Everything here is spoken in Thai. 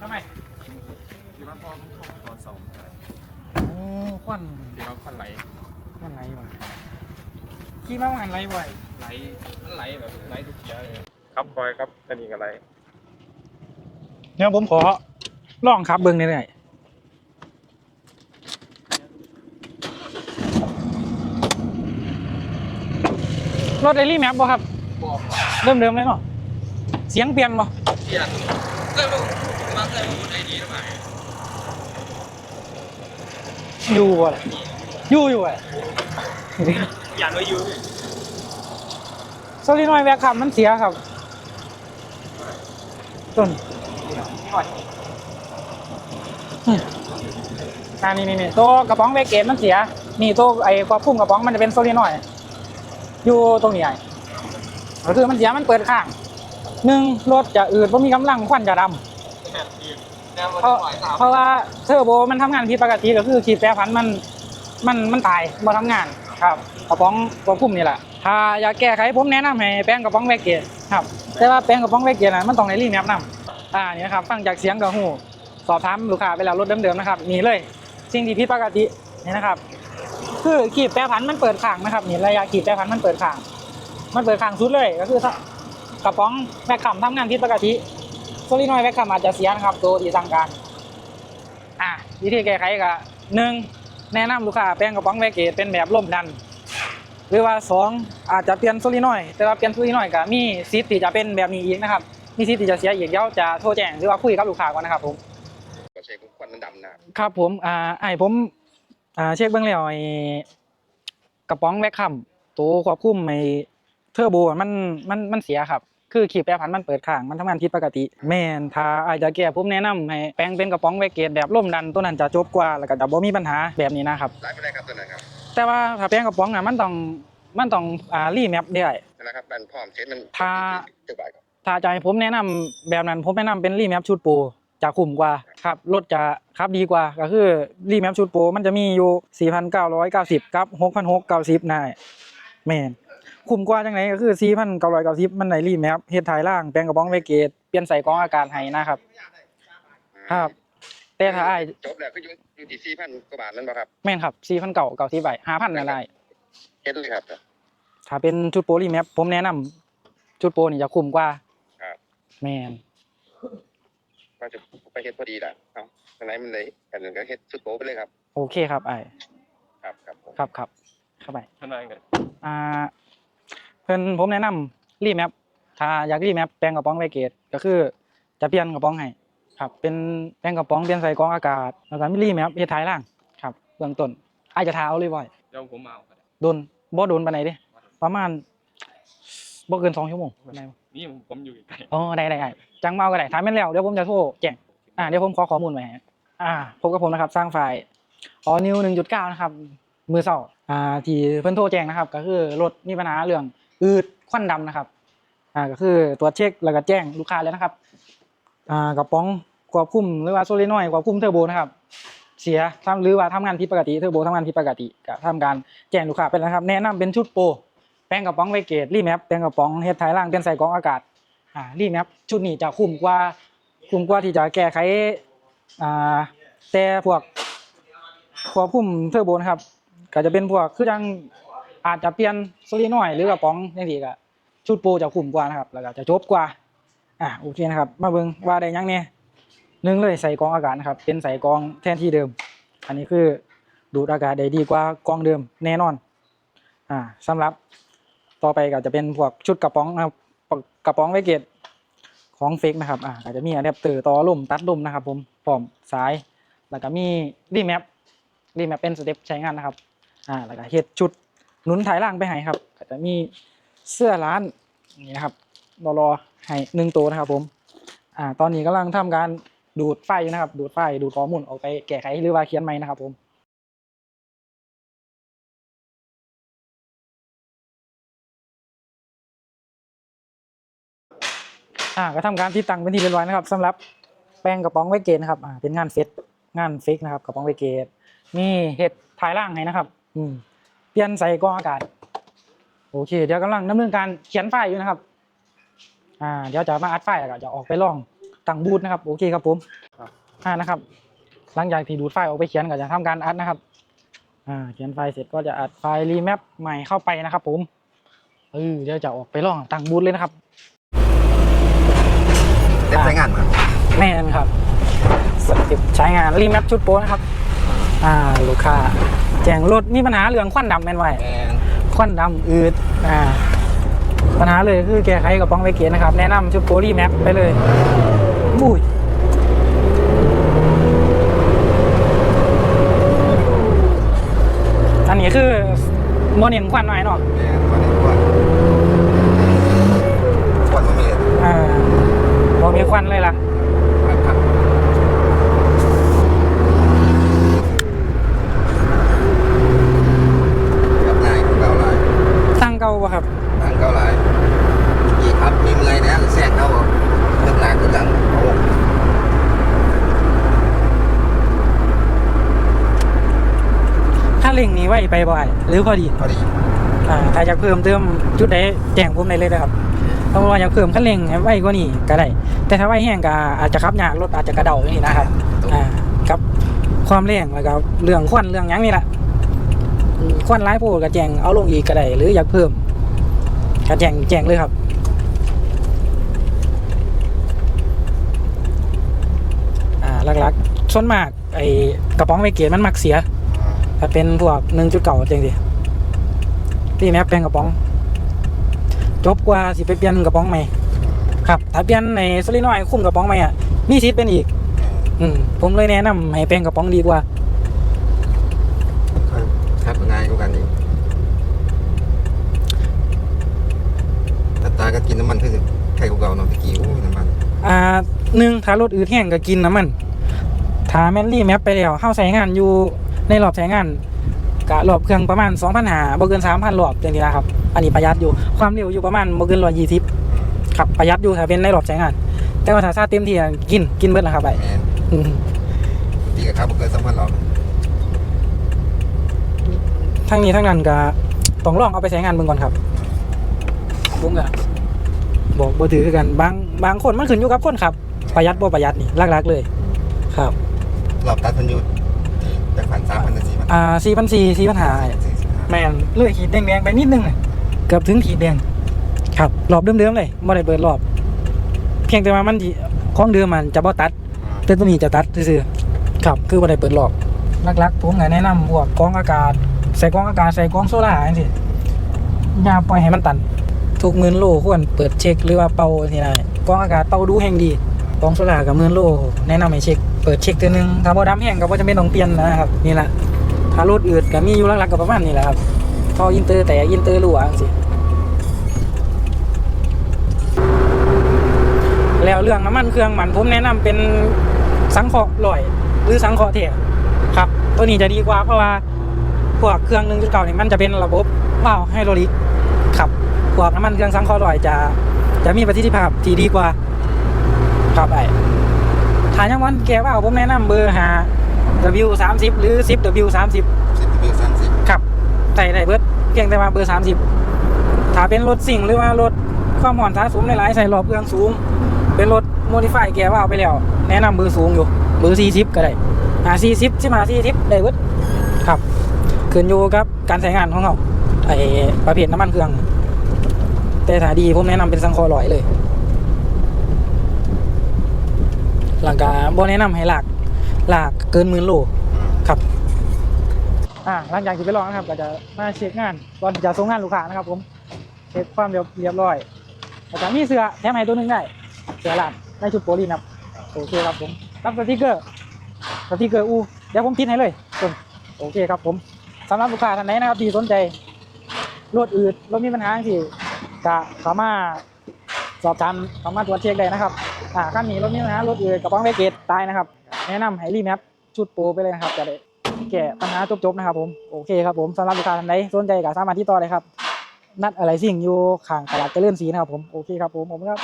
ทำไมที่ว่าพ่อตอนสองโอ้ควันที่ว่าควันไหลควันไหลบ่อยขี่มาวันไหลบ่อยไหลมันไหลแบบไหลทุกเกียร์เลยครับคอยครับอันนี้ก็ไหลเดี๋ยวผมขอลองขับเบิ้งหน่อยรถเดลี่แมปบ่ครับบอกเริ่มเดิมเลยเนาะเสียงเปลี่ยนบ่เกียร์เริ่มมาเริ่มไอ้ดีแล้วไหม อยู่อะไรอยู่อยู่อะไรยันไว้อยู่โซลินอยด์แวคคัมมันเสียครับ ต้นอืมอ่านี่นี่นี่ตัวกระป๋องเวกเกตมันเสีย นี่ตัวไอ้ควบคุมกระป๋องมันจะเป็นโซลินอยด์อยู่ตรงนี้ไอ้ก็คือมันเสียมันเปิดข้างหนึ่งรถจะอืดเพราะมีกำลังควันจะดำ เพราะเพราะว่าเทอร์โบมันทำงานผิดปกติก็คือขีดแปรผันมันมันมันตายมาทำงานครับกระป๋องควบคุมนี่แหละถ้าอยากแก้ไขผมแนะนำให้แป้งกระป๋องแวกเกตครับแต่ว่าแป้งกระป๋องแวกเกตน่ะมันต้องในรีแมปนำอ่านี่นะครับฟังจากเสียงกับหูสอบถามลูกค้าไปแล้วรถเดิมๆนะครับนี่เลย สิ่งที่ผิดปกตินี่นะครับ คือขีดแปรผันมันเปิดข้างนะครับนี่ระยะขีดแปรผันมันเปิดข้าง มันเปิดข้างสุดเลยก็คือถ้ากระป๋องแวกคัมทำงานผิดปกติ โซลินอยด์แวคคัมอาจจะเสียนะครับตัวที่สั่งการอะวิธีแก้ไขก็หนึ่งแนะนำลูกค้าแปลงกระป๋องแวกเกตเป็นแบบล่มดัน หรือว่าสองอาจจะเปลี่ยนโซลินอยด์แต่ว่าเปลี่ยนโซลินอยด์ก็มีสิทธิ์ที่จะเป็นแบบนี้อีกนะครับมีสิทธิ์ที่จะเสียอีกเดี๋ยวจะโทรแจ้งหรือว่าคุยกับลูกค้าก่อนนะครับผมก็ใช้ควันมันดำนะครับผมอ่าไอ้ผมอ่าเช็คเบื้องแล้วไอ้กระป๋องแวคคัมตัวควบคุมไอ้เทอร์โบมันมันมันเสียครับ คือขีดแปรผันมันเปิดข้างมันทำงานผิดปกติ แม่นถ้าอาจจะแก้ผมแนะนำให้แปลงเป็นกระป๋องแวกเกตแบบล่มดันตัวนั้นจะจบกว่าแล้วก็จะบ่มีปัญหาแบบนี้นะครับไหลไปได้ครับตัวนั้นครับแต่ว่าถ้าแปลงกระป๋องอะมันต้องมันต้องอ่ารีแมปได้นะครับดันพร้อมเซ็ตมันถ้าจะบ่ายครับถ้าจะให้ผมแนะนำแบบนั้นผมแนะนำเป็นรีแมปชุดโปรจะคุ้มกว่าครับรถจะขับดีกว่าก็คือรีแมปชุดโปรมันจะมีอยู่ 4,990 กับ 6,690นายแม่น คุ้มกว่าจังไหนก็คือ4,990มันในรีแมปเฮ็ดถ่ายล่างแปลงกระป๋องเวกเกตเปลี่ยนใส่กรองอากาศให้นะครับ ครับ แต่ถ้าอ้ายจบแล้วก็อยู่อยู่ที่สี่พันกว่าบาทนั่นป่ะครับแม่นครับ4,990ใบ5,000นั่นได้ เฮ็ดเลยครับ ถ้าเป็นชุดโปรรีแมปผมแนะนำชุดโปรนี่จะคุ้มกว่าครับ แม่นก็จะไปเฮ็ดพอดีล่ะเอ้าอันไหนมันเลยอันนึงก็เฮ็ดสุดโป๊ไปเลยครับ โอเคครับอ้ายครับครับผม ครับครับเข้าไปท่านนายกัน อ่าเพิ่นผมแนะนำรีแมปถ้าอยากรีแมปแปลงกระป๋องไวเกตก็คือ จะเปลี่ยนกระป๋องให้ครับเป็นแปลงกระป๋องเปลี่ยนใส่กรองอากาศแล้วก็มีรีแมปเฮ็ดท้ายล่างครับเบื้องต้นอาจจะทาเอาเลยบ่อยเดี๋ยวผมมาเอาก็ได้โดนบ่โดนปานใดเด้ประมาณบ่เกิน2ชั่วโมงได้บ่นี่ผมอยู่ใกล้อ๋อได้ได้ได้จังเมาก็ได้ถามแม่นแล้วเดี๋ยวผมจะโทรแจ้งอ่าเดี๋ยวผมขอข้อมูลไว้ให้อ่าพบกับผมนะครับสร้างไฟล์อ๋อนิว1.9 นะครับมือเศร้าอ่าที่เพิ่นโทรแจ้งนะครับ ก็คือรถมีปัญหาเรื่อง อืดควันดำนะครับอ่าก็คือตรวจเช็คแล้วก็แจ้งลูกค้าเลยนะครับอ่ากระป๋องควบคุมหรือว่าโซลินอยควบคุมเทอร์โบนะครับเสียทำหรือว่าทำงานผิดปกติเทอร์โบทำงานผิดปกติก็ทำการแจ้งลูกค้าไปแล้วนะครับ แนะนำเป็นชุดโปรแปลงกระป๋องไวเกตรีแมปแปลงกระป๋องเฮ็ดท้ายล่างเปลี่ยนใส่กองอากาศอ่ารีแมปชุดนี้จะคุ้มกว่าคุ้มกว่าที่จะแก้ไขอ่าแต่พวกควบคุมเทอร์โบนะครับก็จะเป็นพวกคือจัง อาจจะเปลี่ยนโซลินอยหรือกระป๋องจังซี่ก็ชุดโปรจะคุ้มกว่านะครับ แล้วก็จะจบกว่า อ่าโอเคนะครับ มาเบิ่งว่าได้ยังเนี่ยหนึ่งเลยใส่กองอากาศนะครับ เป็นใส่กองแทนที่เดิม อันนี้คือดูดอากาศได้ดีกว่ากองเดิมแน่นอน อ่าสำหรับต่อไปก็จะเป็นพวกชุดกระป๋องนะครับกระป๋องไวเกตของเฟกนะครับ อ่าอาจจะมีอะแดปเตอร์ต่อลมตัดลมนะครับ ผมพร้อมสาย แล้วก็มีรีแมปรีแมปเป็นสเต็ปใช้งานนะครับ อ่า แล้วก็เฮ็ดชุด หนุนถ่ายล่างไปให้ครับก็จะมีเสื้อร้านนี่นะครับรอรอให้หนึ่งตัวนะครับ ผมอ่าตอนนี้กำลังทำการดูดไฟนะครับ ดูดไฟดูดข้อมูลออกไปแก้ไขหรือว่าเขียนใหม่นะครับ ผมอ่าก็ทำการติดตั้งเป็นที่เรียบร้อยนะครับสำหรับแปลงกระป๋องไวเกตนะครับอ่าเป็นงานเฟสงานเฟกนะครับกระป๋องไวเกตมีเห็ดถ่ายล่างให้นะครับ อืม เปลี่ยนใส่กรองอากาศ โอเค เดี๋ยวกำลังดำเนินการเขียนไฟล์อยู่นะครับ อ่า เดี๋ยวจะมาอัดไฟล์แล้วก็จะออกไปลองตั้งบูธนะครับ โอเคครับผมอ่านะครับ หลังจากที่ดูดไฟล์ออกไปเขียนก็จะทำการอัดนะครับ อ่า เขียนไฟล์เสร็จก็จะอัดไฟล์รีแมปใหม่เข้าไปนะครับ ผม เออ เดี๋ยวจะออกไปลองตั้งบูธเลยนะครับเด็ใช้งานมาแม่นครับสเต็ปใช้งานรีแมปชุดโป้นะครับ อ่า ลูกค้า แจ้งรถมีปัญหาเรื่องควันดำแม่นไว้แมนควันดำอืดอ่าปัญหาเลยคือแก้ไขกับป้องไวเกตนะครับ แนะนำชุดโปรรีแมปไปเลยบุ้ยอันนี้คือโมเนียนควันหน่อยเนาะแมนวันนี้ก่อนก่อนมันมีอ่าโมมีควันเลยล่ะ ครับกับนายของเราหลาย ตั้งเก่าปะครับ ทางเกาหลายอีกครับมีเมื่อยนะแทรกเข้าเรื่องหนักคือหลังโอ้ ถ้าเร่งนี้ไว้ไปบ่อยหรือพอดีพอดีอ่าถ้าอยากเพิ่มเติมจุดใดแจ้งผมได้เลยนะครับถ้าว่าอยากเพิ่มขั้นเร่งให้ไว้กว่านี้ก็ได้ แต่ถ้าไว้แห้งก็อาจจะขับยากรถอาจจะกระเดาอย่างนี้นะครับอ่ากับความแรงแล้วก็เรื่องควันเรื่องหยังนี่แหละอืมควันร้ายโพดก็แจ้งเอาลงอีกก็ได้หรืออยากเพิ่มก็แจ้งแจ้งเลยครับอ่าหลักๆส่วนมากไอ้กระป๋องไวเกตมันมักเสีย ถ้าเป็นพวกหนึ่งจุดเก่าจริงดิพี่แมปเป็นกระป๋อง จบกว่าสิไปเปลี่ยนกระป๋องใหม่ครับ ถ้าเปลี่ยนในสลินอยด์คุ้มกระป๋องใหม่อะมีสิทธิ์เป็นอีก อืมผมเลยแนะนำให้เป็นกระป๋องดีกว่าครับง่ายกว่ากันอีกตาตาก็กินน้ำมันคือไข่เก่าๆเนาะตะกี้โอ้ยน้ำมัน อ่าหนึ่งถ้ารถอืดแห้งก็กินน้ำมันถ้าแมนลี่แมปไปแล้วเข้าใช้งานอยู่ ในรอบใช้งานกะรอบเครื่องประมาณ2 0 0 0หาบ่เกิน 3,000รอบอย่างนี้นะครับ อันนี้ประหยัดอยู่ความเร็วอยู่ประมาณบ่เกิน120ครับประหยัดอยู่ถ้าเป็นในรอบใช้งาน แต่ว่าถ้าซาเต็มที่อะกินกินเบิดแล้วครับไปแมนอืมตีกับข้าวบ่เกินสองพันหรอกทั้งนี้ทั้งนั้นก็ต้องลองเอาไปใช้งานเบิ่งก่อนครับผมก็บอกบ่ถือคือกันบางบางคนมันขึ้นอยู่กับคนครับ ประหยัดบ่ประหยัดนี่หลักๆเลย ครับรอบตัดพันอยู อ่าสี่พันสี่สี่พันหาสี่สิบห้าแมนเลื่อยขีดแดงๆไปนิดนึงน่ะเกือบถึงขีดแดงครับรอบเดิมๆเลยไม่ได้เปิดรอบ เพียงแต่ว่ามันที่ของเดิมมันจะบ่ตัด แต่ตัวนี้จะตัดซื่อๆครับคือบ่ได้เปิดรอบหลักๆผมก็แนะนำพวกกรองอากาศ ใส่กรองอากาศใส่กรองโซล่าจังซี่อย่าปล่อยให้มันตันทุกหมื่นโลควรเปิดเช็คหรือว่าเป่าที่ไหนกรองอากาศเป่าดูแห่งดีกรองโซล่ากับหมื่นโลแนะนำให้เช็คเปิดเช็คเทื่อนึงถ้าบ่ดำแห้งก็บ่จำเป็นต้องเปลี่ยนนะครับนี่แหละ ถ้ารถอืดก็มีอยู่หลักๆก็ประมาณนี้แหละครับท่ออินเตอร์แต่อินเตอร์รั่วจังซี่แล้วเรื่องน้ำมันเครื่องมันผมแนะนำเป็นสังเคราะห์ลอย หรือสังเคราะห์เทครับ ตัวนี้จะดีกว่าเพราะว่าพวกเครื่อง1.9นี่มันจะเป็นระบบว้าวไฮดรลิกครับพวกน้ำมันเครื่องสังเคราะห์ลอยจะจะมีประสิทธิภาพที่ดีกว่าครับไอ้ถ้ายังวันแกว่าผมแนะนำเบอร์หา W 3 0หรือ10 W 3 0สิบบิลสามสิบครับใส่ได้เบิดเพียงแต่ว่าเบอร์ 30 ถ้าเป็นรถสิ่งหรือว่ารถความหอนสะสมหลายๆใส่รอบเครื่องสูง เป็นรถโมดิฟายแกว่าเอาไปแล้ว แนะนำเบอร์สูงอยู่ เบอร์ 40 ก็ได้หา40 15 40ได้เบิดครับขึ้นอยู่กับการใช้งานของเขาไอประเภทน้ำมันเครื่อง แต่ถ้าดีผมแนะนำเป็นสังคอลอยเลยหลังการบแนะนำให้หลากห ลากเกินหมื่นโลครับอ่าหลังจากที่ไปลองนะครับ ก็จะมาเช็คงานก่อนที่จะส่งงานลูกค้านะครับ ผมเช็คความเรียบเรียบร้อยแล้วก็มีเสื้อแถมให้ตัวหนึงได้เสื้อลานในชุดโปรลีนครับโอเคครับผมรับสติกเกอร์สติกเกอร์อูเดี๋ยวผมพิมพ์ให้เลยส่วนโอเคครับผมสำหรับลูกค้าท่านไหนนะครับที่สนใจรถอืดรถมีปัญหาที่ก็สามารถสอบถามสามารถตรวจเช็คได้นะครับอ่าขั้นนี้รถมีปัญหารถอืดกระป๋องไวเกตตายนะครับ แนะนำให้รีแมปชุดโปรไปเลยนะครับจะได้แก้ปัญหาจบๆนะครับผมโอเคครับผมสำหรับลูกค้าท่านใดสนใจก็สามารถที่ต่อได้ครับ นัดอะไรสิ่งอยู่ข้างตลาดเจริญศรีนะครับผมโอเคครับผมผมครับ